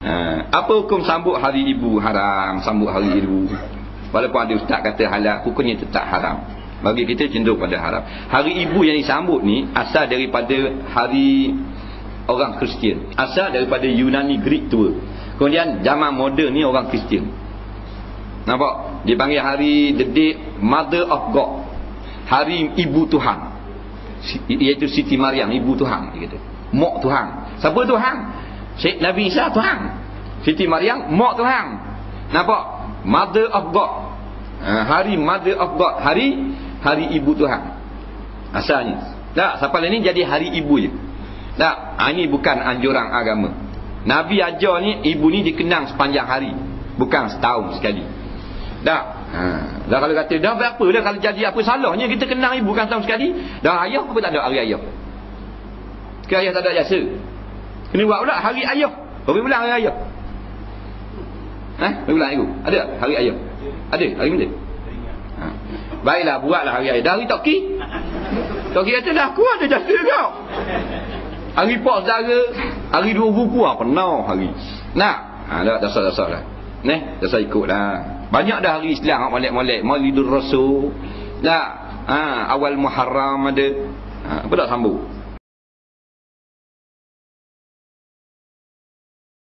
Ha, apa hukum sambut hari ibu haram, sambut hari ibu. Walaupun ada ustaz kata halal, hukumnya tetap haram. Bagi kita cenderung pada haram. Hari ibu yang disambut ni asal daripada hari orang Kristian. Asal daripada Yunani Greek tua. Kemudian zaman moden ni orang Kristian. Nampak? Dipanggil hari the day mother of God. Hari ibu Tuhan. Iaitu Siti Maryam, ibu Tuhan dia kata. Mok Tuhan. Siapa Tuhan? Syed Nabi Isa Tuhan. Siti Maryam mak Tuhan. Nampak? Mother of God. Ha, hari Mother of God. Hari hari ibu Tuhan. Asalnya. Tak, siapa ni jadi hari ibu je. Tak, ha, ini bukan anjuran agama. Nabi ajar ni ibu ni dikenang sepanjang hari. Bukan setahun sekali. Tak. Ha, dah kalau kata dah berapa dah kalau jadi apa salahnya kita kenang ibu kan setahun sekali. Dah ayah apa tak ada hari ayah? Ke ayah tak ada jasa? Kena buat pula hari ayah. Berapa bulan hari ayah? Eh, berapa bulan itu? Ada hari ayah? Ada hari mana? Ha. Baiklah buatlah hari ayah. Dari toki. Toki kata dah aku ada jasa kau. Hari pak saudara, hari dua buku ah penuh hari. Nak? Ha dah dasar-dasar lah. Neh, dasar ikutlah. Banyak dah hari Islam hak molek-molek, Maulidur Rasul. Dah. Ha, awal Muharram ada. Ha, apa tak sambung?